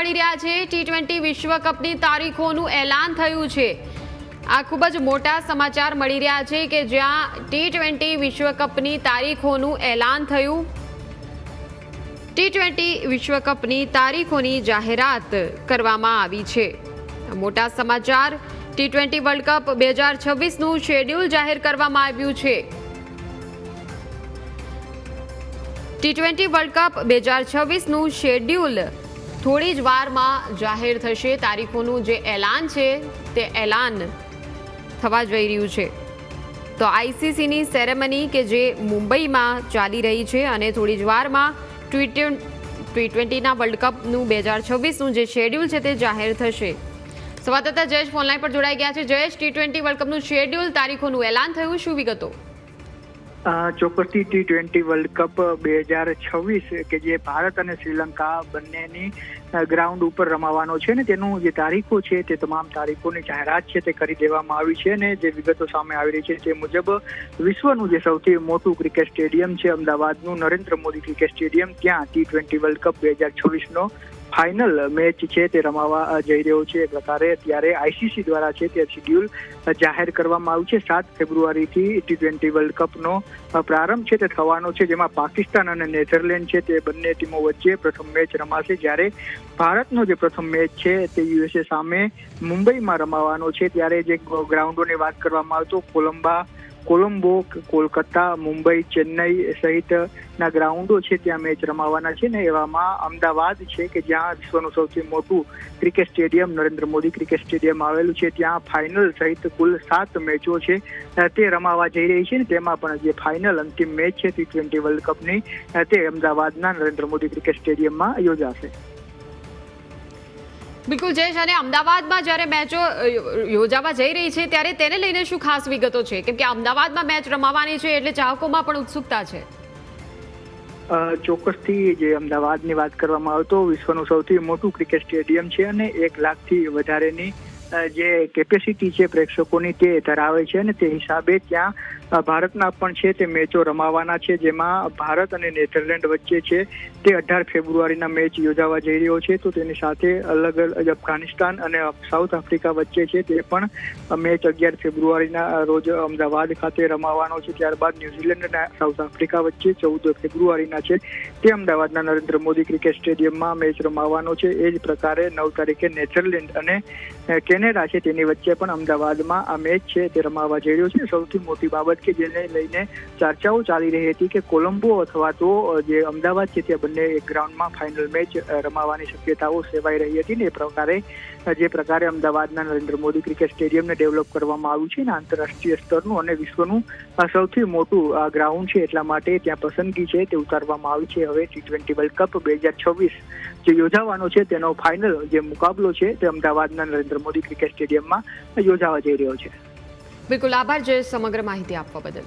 મળી રહ્યા છે. ટી ટ્વેન્ટી વિશ્વકપની તારીખોનું એલાન થયું છે. આ ખૂબ જ મોટા સમાચાર મળી રહ્યા છે કે જ્યાં ટી ટ્વેન્ટી વિશ્વકપની તારીખોનું એલાન થયું. ટી ટ્વેન્ટી વિશ્વકપની તારીખોની જાહેરાત કરવામાં આવી છે. મોટા સમાચાર ટી ટ્વેન્ટી વર્લ્ડ કપ બે હજાર છવ્વીસનું શેડ્યુલ જાહેર કરવામાં આવ્યું છે. ટી ટ્વેન્ટી વર્લ્ડ કપ બે હજાર છવ્વીસનું શેડ્યુલ થોડી જ વારમાં જાહેર થશે. તારીખોનું જે એલાન છે, તે એલાન થવા જઈ રહ્યું છે. તો આઈસીસીની સેરેમની કે જે મુંબઈમાં ચાલી રહી છે અને થોડી જ વારમાં ટી ટ્વી ટ્વેન્ટીના વર્લ્ડ કપનું બે હજાર છવ્વીસનું જે શેડ્યુલ છે, તે જાહેર થશે. સંવાદદાતા જયેશ ફોનલાઈન પર જોડાઈ ગયા છે. જયેશ, ટી ટ્વેન્ટી વર્લ્ડ કપનું શેડ્યુલ, તારીખોનું એલાન થયું, શું વિગતો? ચોક્કસથી ટી ટ્વેન્ટી વર્લ્ડ કપ બે હજાર છવ્વીસ, કે જે ભારત અને શ્રીલંકા બંનેની ગ્રાઉન્ડ ઉપર રમાવાનો છે ને તેનું જે તારીખો છે તે તમામ તારીખોની જાહેરાત છે તે કરી દેવામાં આવી છે ને જે વિગતો સામે આવી રહી છે તે મુજબ વિશ્વનું જે સૌથી મોટું ક્રિકેટ સ્ટેડિયમ છે અમદાવાદનું નરેન્દ્ર મોદી ક્રિકેટ સ્ટેડિયમ ત્યાં ટી ટ્વેન્ટી વર્લ્ડ કપ બે હજાર છવ્વીસનો ફાઇનલ મેચ છે તે રમાવા જઈ રહ્યો છે એ પ્રકારે. અત્યારે આઈસીસી દ્વારા છે તે શેડ્યુલ જાહેર કરવામાં આવ્યું છે. સાત ફેબ્રુઆરીથી ટી ટ્વેન્ટી વર્લ્ડ કપનો પ્રારંભ છે તે થવાનો છે, જેમાં પાકિસ્તાન અને નેધરલેન્ડ છે તે બંને ટીમો વચ્ચે પ્રથમ મેચ રમાશે. જ્યારે ભારતનો જે પ્રથમ મેચ છે તે યુએસએ સામે મુંબઈમાં રમાવાનો છે. ત્યારે જે ગ્રાઉન્ડોની વાત કરવામાં આવે તો કોલંબા કોલંબો, કોલકાતા, મુંબઈ, ચેન્નઈ સહિતના ગ્રાઉન્ડો છે ત્યાં મેચ રમાવાના છે ને એવામાં અમદાવાદ છે કે જ્યાં વિશ્વનું સૌથી મોટું cricket stadium Narendra Modi cricket stadium આવેલું છે. ત્યાં ફાઇનલ સહિત કુલ સાત મેચો છે. તે રમાવા જઈ રહી છે ને તેમાં પણ જે ફાઇનલ અંતિમ મેચ છે ટી ટ્વેન્ટી વર્લ્ડ કપની તે અમદાવાદના નરેન્દ્ર મોદી ક્રિકેટ સ્ટેડિયમમાં યોજાશે. બિલકુલ જયેશ, અને અમદાવાદમાં જ્યારે મેચો યોજાવા જઈ રહી છે, ત્યારે તેને લઈને શું ખાસ વિગતો છે? કેમ કે અમદાવાદમાં મેચ રમાવાની છે, એટલે ચાહકોમાં પણ ઉત્સુકતા છે. ચોક્કસથી જે અમદાવાદની વાત કરવામાં આવે તો વિશ્વનું સૌથી મોટું ક્રિકેટ સ્ટેડિયમ છે, અને એક લાખથી વધારેની જે કેપેસિટી છે પ્રેક્ષકોની તે ધરાવે છે અને તે હિસાબે ત્યાં ભારતના પણ છે તે મેચો રમાવાના છે, જેમાં ભારત અને નેધરલેન્ડ વચ્ચે છે તે અઢાર ફેબ્રુઆરીના મેચ યોજાવા જઈ રહ્યો છે. તો તેની સાથે અલગ અલગ અફઘાનિસ્તાન અને સાઉથ આફ્રિકા વચ્ચે છે તે પણ મેચ અગિયાર ફેબ્રુઆરીના રોજ અમદાવાદ ખાતે રમાવાનો છે. ત્યારબાદ ન્યુઝીલેન્ડ અને સાઉથ આફ્રિકા વચ્ચે ચૌદ ફેબ્રુઆરીના છે તે અમદાવાદના નરેન્દ્ર મોદી ક્રિકેટ સ્ટેડિયમમાં મેચ રમાવાનો છે. એ જ પ્રકારે નવ તારીખે નેધરલેન્ડ અને કેનેડા છે તેની વચ્ચે પણ અમદાવાદમાં આ મેચ છે તે રમાવા જઈ રહ્યો છે. સૌથી મોટી બાબત કે જેને લઈને ચર્ચાઓ ચાલી રહી હતી કે કોલંબો અથવા તો જે અમદાવાદ છે તે બંને એક ગ્રાઉન્ડમાં ફાઇનલ મેચ રમાવાની શક્યતાઓ સેવાઈ રહી હતી ને એ પ્રકારે જે પ્રકારે અમદાવાદના નરેન્દ્ર મોદી ક્રિકેટ સ્ટેડિયમને ડેવલપ કરવામાં આવ્યું છે ને આંતરરાષ્ટ્રીય સ્તરનું અને વિશ્વનું સૌથી મોટું આ ગ્રાઉન્ડ છે એટલા માટે ત્યાં પસંદગી છે તે ઉતારવામાં આવી છે. હવે ટી ટ્વેન્ટી વર્લ્ડ કપ બે હજાર છવ્વીસ જે યોજાવાનો છે તેનો ફાઇનલ જે મુકાબલો છે તે અમદાવાદના નરેન્દ્ર મોદી ક્રિકેટ સ્ટેડિયમમાં યોજાવા જઈ રહ્યો છે. બિલકુલ આભાર જે સમગ્ર માહિતી આપવા બદલ.